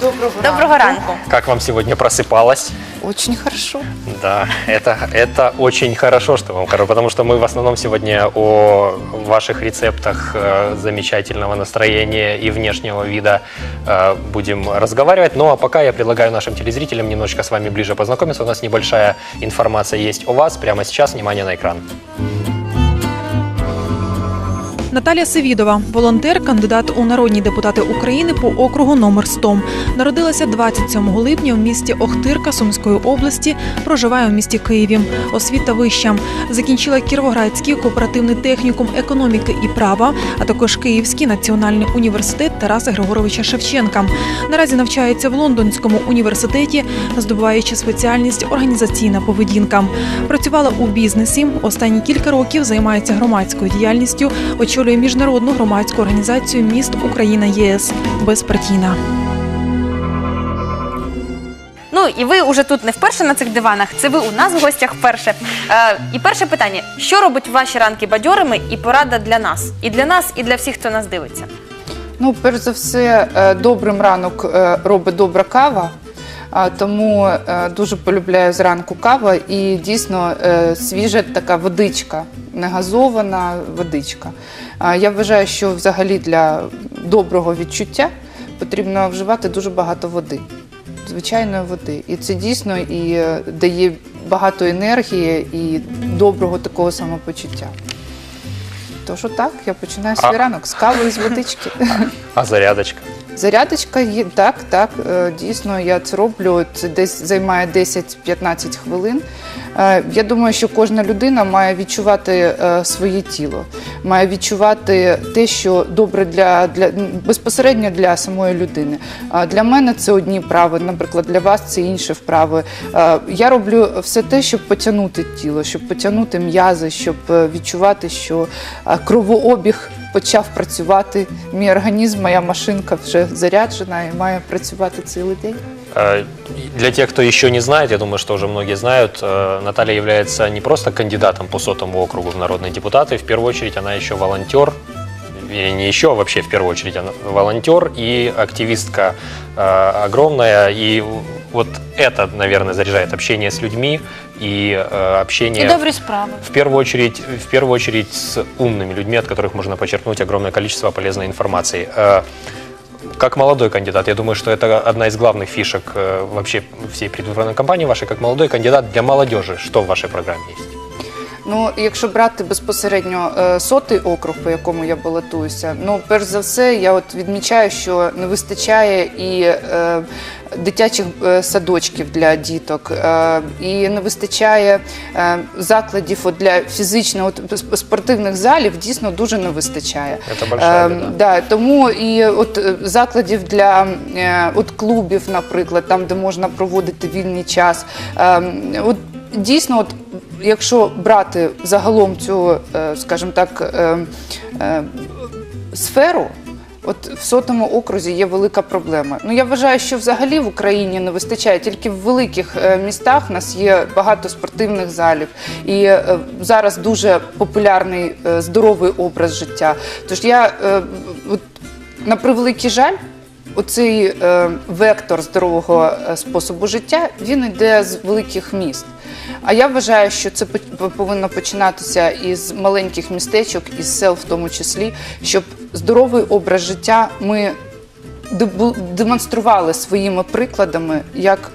Доброго, Доброго ранку. Как вам сегодня просыпалось? Очень хорошо. Да, это, это очень хорошо, что вам хорошо, потому что мы в основном сегодня о ваших рецептах э, замечательного настроения и внешнего вида э, будем разговаривать. Ну а пока я предлагаю нашим телезрителям немножечко с вами ближе познакомиться. У нас небольшая информация есть о вас. Прямо сейчас, внимание на экран. Наталія Севідова, волонтер, кандидат у народні депутати України по округу номер 100. Народилася 27 липня в місті Охтирка Сумської області. Проживає у місті Києві. Освіта вища. Закінчила Кіровоградський кооперативний технікум економіки і права, а також Київський національний університет Тараса Григоровича Шевченка. Наразі навчається в Лондонському університеті, здобуваючи спеціальність організаційна поведінка. Працювала у бізнесі. Останні кілька років займається громадською діяльністю. Очолює міжнародну громадську організацію міст Україна ЄС безпартійна. Ну і ви уже тут не вперше на цих диванах. Це ви у нас в гостях вперше. Е, і перше питання: що робить ваші ранки бадьорими і порада для нас? І для нас, і для всіх, хто нас дивиться. Ну, перш за все, е, добрим ранок е, робить добра кава. Тому е, дуже полюбляю зранку кава і дійсно е, свіжа така водичка, не газована водичка. Я вважаю, що взагалі для доброго відчуття потрібно вживати дуже багато води, звичайної води. І це дійсно і е, дає багато енергії і доброго такого самопочуття. Тож так, я починаю свій ранок з кави і з водички. А зарядочка? Зарядочка є так, так. е, Дійсно, я це роблю. Це десь займає 10-15 хвилин. Е, Я думаю, що кожна людина має відчувати е, своє тіло, має відчувати те, що добре для, для безпосередньо для самої людини. Для мене це одні вправи, наприклад, для вас це інші вправи. Я роблю все те, щоб потягнути тіло, щоб потягнути м'язи, щоб відчувати, що кровообіг почав працювати. Мій організм, моя машинка вже заряджена і має працювати цілий день. Э, Для тех, кто еще не знает, я думаю, что уже многие знают, э, Наталья является не просто кандидатом по сотому округу в народные депутаты, в первую очередь она еще волонтер, или не еще, а вообще в первую очередь она волонтер и активистка э, огромная, и вот это, наверное, заряжает общение с людьми и э, общение І добрі справи. в первую очередь, в первую очередь с умными людьми, от которых можно почерпнуть огромное количество полезной информации. Э, Как молодой кандидат, я думаю, что это одна из главных фишек э, вообще всей предвыборной кампании вашей, как молодой кандидат для молодежи. Что в вашей программе есть? Ну, якщо брати безпосередньо е, сотий округ, по якому я балотуюся, ну перш за все, я от відмічаю, що не вистачає і е, дитячих е, садочків для діток, е, і не вистачає е, закладів от, для фізичних от, спортивних залів. Дійсно дуже не вистачає. Це большая Е, біда. Да, тому і от е, закладів для е, от клубів, наприклад, там, де можна проводити вільний час. Е, От дійсно, от якщо брати загалом цю, е, скажімо так, е, е, сферу. От в сотому окрузі є велика проблема. Ну я вважаю, що взагалі в Україні не вистачає тільки в великих містах. У нас є багато спортивних залів, і зараз дуже популярний здоровий образ життя. Тож я от, на превеликий жаль. Оцей е, вектор здорового способу життя він йде з великих міст. А я вважаю, що це по- повинно починатися із маленьких містечок, із сел в тому числі, щоб здоровий образ життя ми демонстрували своїми прикладами, як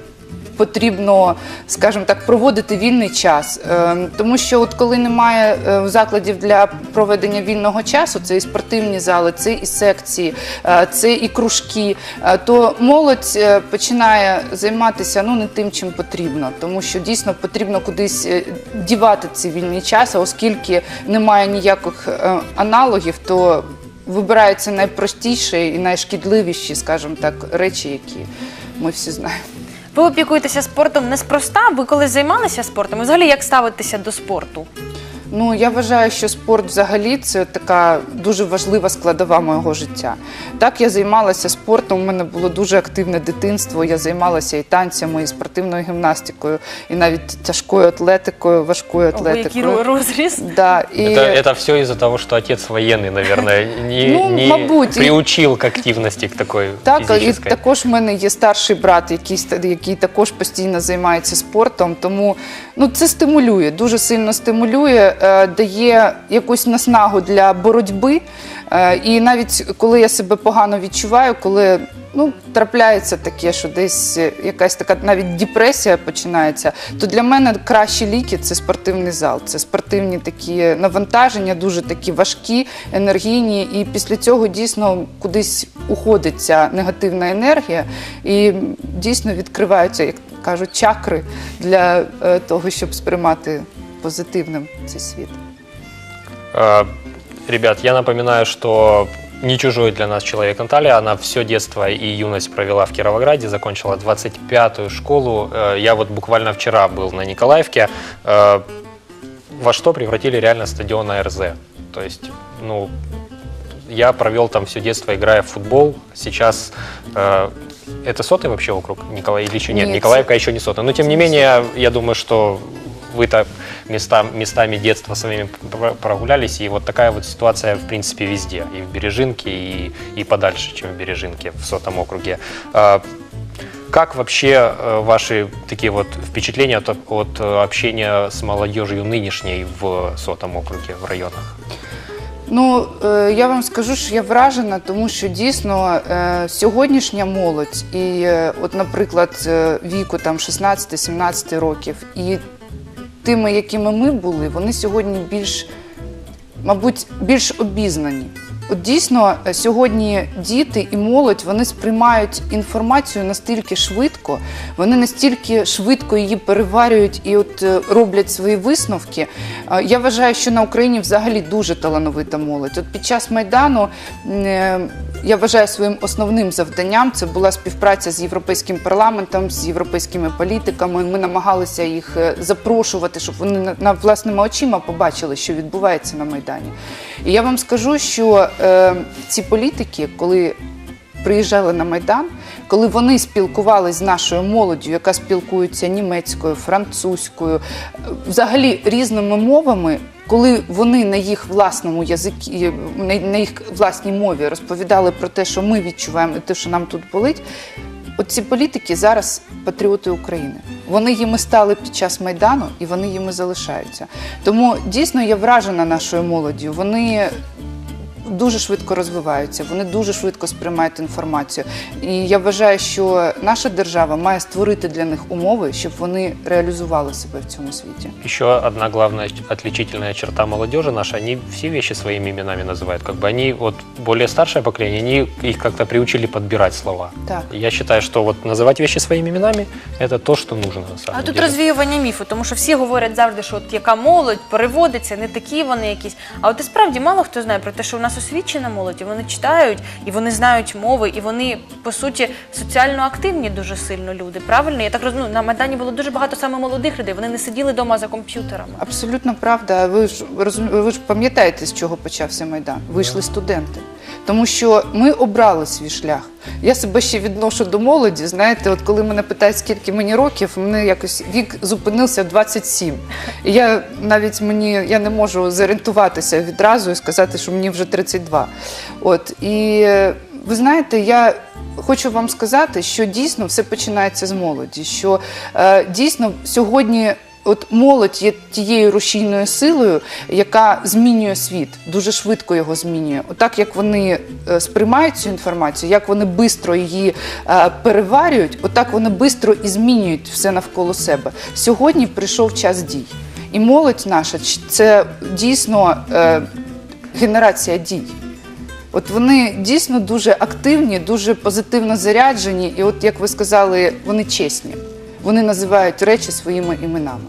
потрібно, скажімо так, проводити вільний час. Е, Тому що, от коли немає е, закладів для проведення вільного часу, це і спортивні зали, це і секції, е, це і кружки, то молодь починає займатися ну не тим, чим потрібно, тому що дійсно потрібно кудись дівати цей вільний час, а оскільки немає ніяких аналогів, то вибираються найпростіші і найшкідливіші, скажімо так, речі, які ми всі знаємо. Ви опікуєтеся спортом неспроста. Ви коли займалися спортом? І взагалі як ставитеся до спорту? Ну я вважаю, що спорт взагалі це така дуже важлива складова мого життя. Так, я займалася спортом. У мене було дуже активне дитинство. Я займалася і танцями, і спортивною гімнастикою, і навіть тяжкою атлетикою, важкою Ого, який атлетикою. ро- розріз. Да, і... Это, это все из-за того, что отец военный, наверное, не, Ну, не мабуть, і- приучил к активности, к такой Так, і физической. також в мене є старший брат, який, ста- який також постійно займається спортом. Тому ну, це стимулює, дуже сильно стимулює, е, дає якусь наснагу для боротьби. Е, і навіть коли я себе погано відчуваю, коли ну, трапляється таке, що десь е, якась така навіть депресія починається, то для мене кращі ліки це спортивний зал, це спортивні такі навантаження, дуже такі важкі, енергійні. І після цього дійсно кудись уходить ця негативна енергія, і дійсно відкриваються, як кажуть, чакри для е, того, щоб сприймати позитивним цей світ. Э, Ребят, я напоминаю, что не чужой для нас человек Наталья. Она все детство и юность провела в Кировограде, закончила 25-ю школу. Э, Я вот буквально вчера был на Николаевке. Э, Во что превратили реально стадион АРЗ. То есть, ну, я провел там все детство, играя в футбол. Сейчас э, это сотый вообще округ Николай или еще нет? Нет. Николаевка еще не сотый. Но тем не менее, я думаю, что вы-то места, местами детства своими про- прогулялись, и вот такая вот ситуация, в принципе, везде. И в Бережинке, и, и подальше, чем в Бережинке, в сотом округе. А, Как вообще э, ваши такие вот впечатления от, от э, общения с молодежью нынешней в сотом округе, в районах? Ну е, я вам скажу, що я вражена, тому що дійсно е, сьогоднішня молодь, і е, от, наприклад, е, віку там 16-17 років, і тими, якими ми були, вони сьогодні більш, мабуть, більш обізнані. От дійсно е, сьогодні діти і молодь вони сприймають інформацію настільки швидко, вони настільки швидко її переварюють і от е, роблять свої висновки. Е, Я вважаю, що на Україні взагалі дуже талановита молодь. От під час майдану я вважаю своїм основним завданням це була співпраця з європейським парламентом, з європейськими політиками. Ми намагалися їх запрошувати, щоб вони на власними очима побачили, що відбувається на майдані. І я вам скажу, що е, ці політики, коли приїжджали на Майдан, коли вони спілкувалися з нашою молоддю, яка спілкується німецькою, французькою, е, взагалі різними мовами, коли вони на їх власному язикі, на на їх власній мові розповідали про те, що ми відчуваємо, і те, що нам тут болить. От ці політики зараз патріоти України. Вони їми стали під час майдану і вони їми залишаються. Тому дійсно я вражена нашою молоддю. Вони дуже швидко розвиваються, вони дуже швидко сприймають інформацію. І я вважаю, що наша держава має створити для них умови, щоб вони реалізували себе в цьому світі. Еще одна главная отличительная черта молодежи наша, они все вещи своими именами называют. Как бы они, вот более старшее поколение, они их как-то приучили подбирать слова. Так. Я считаю, что вот называть вещи своими именами – это то, что нужно на самом А тут деле. розвіювання міфу, тому що всі говорять завжди, що от яка молодь переводиться, не такі вони якісь. А от і справді мало хто знає про те, що у нас освічена молодь, вони читають, і вони знають мови, і вони по суті соціально активні дуже сильно люди. Правильно? Я так розумію, на майдані було дуже багато саме молодих людей. Вони не сиділи вдома за комп'ютерами. Абсолютно правда. Ви ж розум- ви ж пам'ятаєте, з чого почався майдан? Вийшли студенти. Тому що ми обрали свій шлях. Я себе ще відношу до молоді. Знаєте, от коли мене питають, скільки мені років, мене якось вік зупинився в 27. І я навіть мені я не можу зорієнтуватися відразу і сказати, що мені вже 32. От і ви знаєте, я хочу вам сказати, що дійсно все починається з молоді. Що е, дійсно сьогодні. От молодь є тією рушійною силою, яка змінює світ, дуже швидко його змінює. Отак, як вони е, сприймають цю інформацію, як вони швидко її е, переварюють, отак вони швидко і змінюють все навколо себе. Сьогодні прийшов час дій. І молодь наша це дійсно е, генерація дій. От вони дійсно дуже активні, дуже позитивно заряджені, і от як ви сказали, вони чесні. Вони називають речі своїми іменами.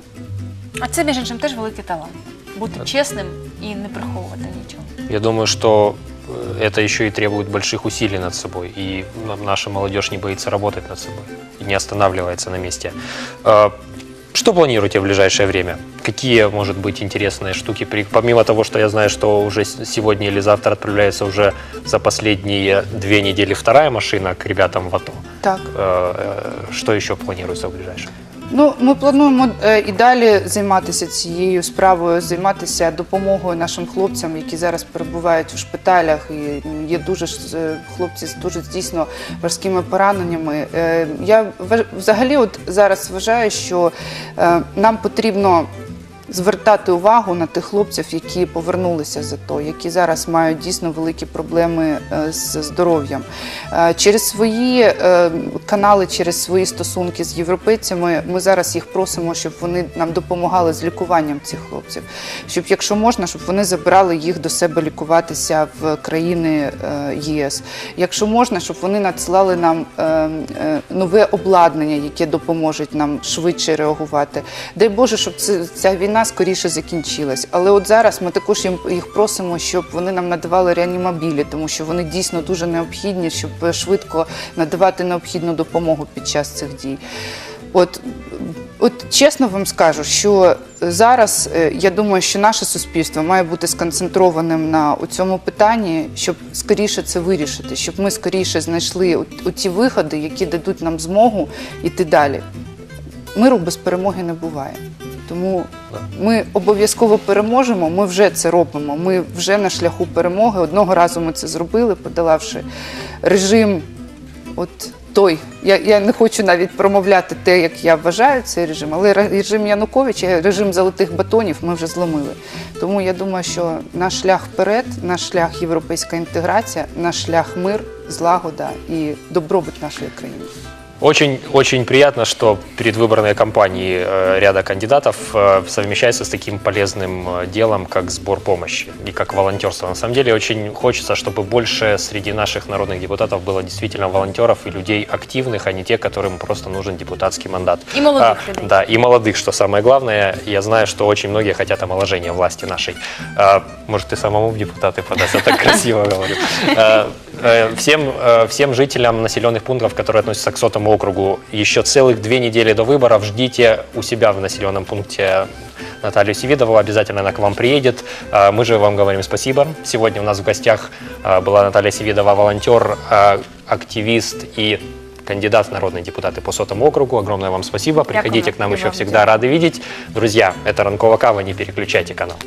А це між іншим теж великий талант. Бути чесним і не приховувати нічого. Я думаю, что э, это еще и требует больших усилий над собой. И наша молодежь не боится работать над собой и не останавливается на месте. Что планируете в ближайшее время? Какие, может быть, интересные штуки? Помимо того, что я знаю, что уже сегодня или завтра отправляется уже за последние две недели вторая машина к ребятам в АТО. Так. Э, э, Что еще планируется в ближайшем? Ну, ми плануємо е, і далі займатися цією справою, займатися допомогою нашим хлопцям, які зараз перебувають у шпиталях. І є дуже е, хлопці з дуже дійсно важкими пораненнями. Е, Я взагалі от зараз вважаю, що е, нам потрібно. Звертати увагу на тих хлопців, які повернулися з АТО, які зараз мають дійсно великі проблеми е, з здоров'ям. Е, Через свої е, канали, через свої стосунки з європейцями, ми зараз їх просимо, щоб вони нам допомагали з лікуванням цих хлопців. Щоб, якщо можна, щоб вони забирали їх до себе лікуватися в країни ЄС. Якщо можна, щоб вони надсилали нам нове обладнання, яке допоможе нам швидше реагувати. Дай Боже, щоб ця війна скоріше закінчилась. Але от зараз ми також їм їх просимо, щоб вони нам надавали реанімобілі, тому що вони дійсно дуже необхідні, щоб швидко надавати необхідну допомогу під час цих дій. От, от чесно вам скажу, що зараз е, я думаю, що наше суспільство має бути сконцентрованим на цьому питанні, щоб скоріше це вирішити, щоб ми скоріше знайшли оті виходи, які дадуть нам змогу йти далі. Миру без перемоги не буває. Тому ми обов'язково переможемо. Ми вже це робимо. Ми вже на шляху перемоги. Одного разу ми це зробили, подолавши режим. От той, я, я не хочу навіть промовляти те, як я вважаю цей режим, але режим Януковича, режим золотих батонів ми вже зломили. Тому я думаю, що наш шлях вперед, наш шлях європейська інтеграція, наш шлях мир, злагода і добробут нашої країни. Очень, очень приятно, что предвыборные кампании э, ряда кандидатов э, совмещаются с таким полезным э, делом, как сбор помощи и как волонтерство. На самом деле очень хочется, чтобы больше среди наших народных депутатов было действительно волонтеров и людей активных, а не те, которым просто нужен депутатский мандат. И молодых А, людей. Да, и молодых, что самое главное. Я знаю, что очень многие хотят омоложения власти нашей. А, Может, ты самому в депутаты податься, так красиво говорю. Э, Всем, э, всем жителям населенных пунктов, которые относятся к сотому округу, еще целых две недели до выборов ждите у себя в населенном пункте Наталью Севидову. Обязательно она к вам приедет. А, Мы же вам говорим спасибо. Сегодня у нас в гостях была Наталья Севидова, волонтер, активист и кандидат в народные депутаты по сотому округу. Огромное вам спасибо. Приходите к нам еще всегда рады видеть. Друзья, это Ранкова Кава, не переключайте канал.